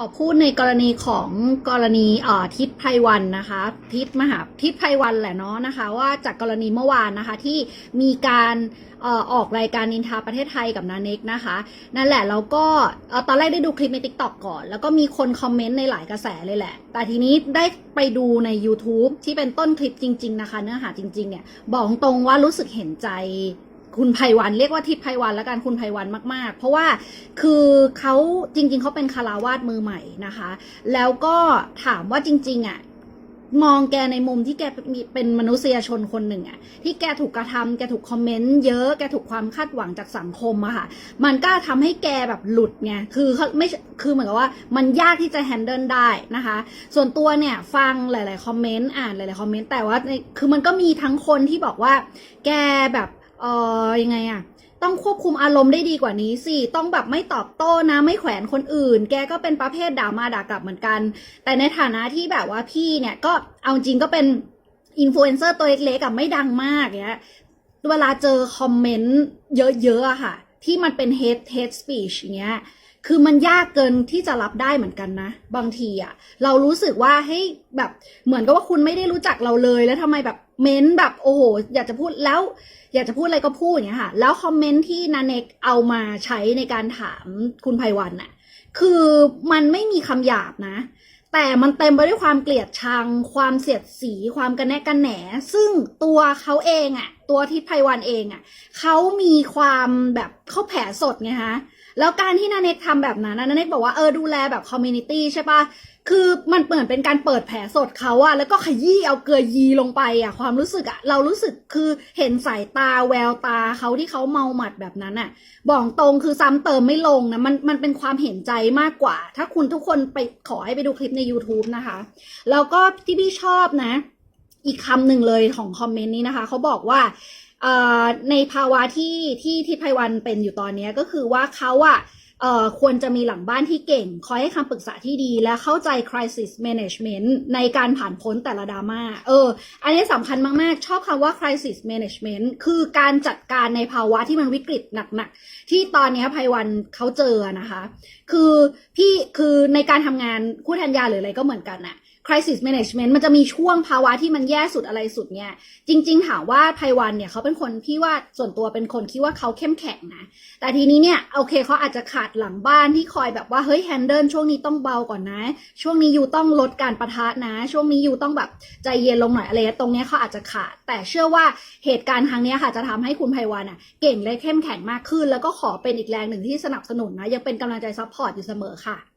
ขอพูดในกรณีของกรณีเอ่อทิศไพรวันนะคะ ทิศมหาทิศไพรวันแหละเนาะนะคะ ว่าจากกรณีเมื่อวานนะคะที่มีการเอ่อออกรายการนินทาประเทศไทยกับนาเน็กนะคะ นั่นแหละแล้วก็เอ่อตอนแรกได้ดูคลิปใน t ิ k t o k ก่อน แล้วก็มีคนคอมเมนต์ในหลายกระแสเลยแหละ แต่ทีนี้ได้ไปดูใน YouTube ที่เป็นต้นคลิปจริง ๆ นะคะ เนื้อหาจริง ๆ เนี่ย บอกตรงว่ารู้สึกเห็นใจ คุณไพวันเรียกว่าทิพย์ไพวันแล้วกันคุณไพวันมาก ๆ เพราะว่าคือเขาจริง ๆเขาเป็นคาราวาสมือใหม่นะคะ แล้วก็ถามว่าจริง ๆ อะมองแกในมุมที่แกมีเป็นมนุษยชนคนหนึ่งอะที่แกถูกกระทำแกถูกคอมเมนต์เยอะแกถูกความคาดหวังจากสังคมอะค่ะ มันก็ทำให้แกแบบหลุดไงคือเขาไม่คือเหมือนกับว่ามันยากที่จะแฮนเดิลได้นะคะ ส่วนตัวเนี่ยฟังหลาย ๆ คอมเมนต์อ่านหลาย ๆ คอมเมนต์แต่ว่าคือมันก็มีทั้งคนที่บอกว่า แกแบบ เออยังไงอะต้องควบคุมอารมณ์ได้ดีกว่านี้สิ ต้องแบบไม่ตอบโต้นะ ไม่แขวนคนอื่น แกก็เป็นประเภทด่ามาด่ากลับเหมือนกัน แต่ในฐานะที่แบบว่าพี่เนี่ยก็เอาจริงก็เป็นอินฟลูเอนเซอร์ตัวเล็กๆกับไม่ดังมากเนี้ย เวลาเจอคอมเมนต์เยอะๆอะค่ะ ที่มันเป็นเฮ t e hate speech อย่างเงี้ย คือมันยากเกินที่จะรับได้เหมือนกันนะ บางทีอะเรารู้สึกว่าให้แบบเหมือนกับว่าคุณไม่ได้รู้จักเราเลยแล้วทำไมแบบเม้นแบบโอ้โห อยากจะพูดแล้ว อยากจะพูดอะไรก็พูดอย่างเงี้ยค่ะ แล้วคอมเมนต์ที่นาเนกเอามาใช้ในการถามคุณไพวันน่ะคือมันไม่มีคำหยาบนะ แต่มันเต็มไปด้วยความเกลียดชัง ความเสียดสี ความกันแนะกันแหน ซึ่งตัวเขาเองอะ ตัวทิศไพวันเองอะเขามีความแบบเขาแผลสดไงฮะแล้วการที่นาเน็กทำแบบนั้นนะนาเน็กบอกว่าเออดูแลแบบคอมมูนิตี้ใช่ปะคือมันเหมือนเป็นการเปิดแผลสดเขาอะแล้วก็ขยี้เอาเกลือยีลงไปอะความรู้สึกอะเรารู้สึกคือเห็นสายตาแววตาเขาที่เขาเมาหมัดแบบนั้นอะบอกตรงคือซ้ำเติมไม่ลงนะมันมันเป็นความเห็นใจมากกว่า ถ้าคุณทุกคนไปขอให้ไปดูคลิปใน YouTube นะคะ แล้วก็ที่พี่ชอบนะ อีกคำหนึ่งเลยของคอมเมนต์นี้นะคะเขาบอกว่าในภาวะที่ที่ที่ไพวันเป็นอยู่ตอนนี้ก็คือว่าเขาอะเอ่อควรจะมีหลังบ้านที่เก่ง คอยให้คำปรึกษาที่ดี และเข้าใจ crisis management ในการผ่านพ้นแต่ละดราม่า เออ อันนี้สำคัญมาก ๆ ชอบคำว่า crisis management คือการจัดการในภาวะที่มันวิกฤตหนัก ๆ ที่ตอนนี้ยไพวันเขาเจอนะคะ คือพี่คือในการทำงานคู่แทนยาหรืออะไรก็เหมือนกันอะ crisis management มันจะมีช่วงภาวะที่มันแย่สุดอะไรสุดเนี่ย จริง ๆ ถามว่าไพวันเนี่ยเขาเป็นคนพี่ว่าส่วนตัวเป็นคนคิดว่าเขาเข้มแข็งนะ แต่ทีนี้เนี่ยโอเคเขาอาจจะขาดหลังบ้านที่คอยแบบว่าเฮ้ยแฮนเดิลช่วงนี้ต้องเบาก่อนนะ ช่วงนี้ยูต้องลดการประทะนะ ช่วงนี้ยูต้องแบบใจเย็นลงหน่อยอะไรตรงเนี้ยเขาอาจจะขาด แต่เชื่อว่าเหตุการณ์ครั้งนี้ค่ะจะทำให้คุณไพวันอะเก่งและเข้มแข็งมากขึ้น แล้วก็ขอเป็นอีกแรงหนึ่งที่สนับสนุนนะยังเป็นกำลังใจซัพพอร์ตอยู่เสมอค่ะ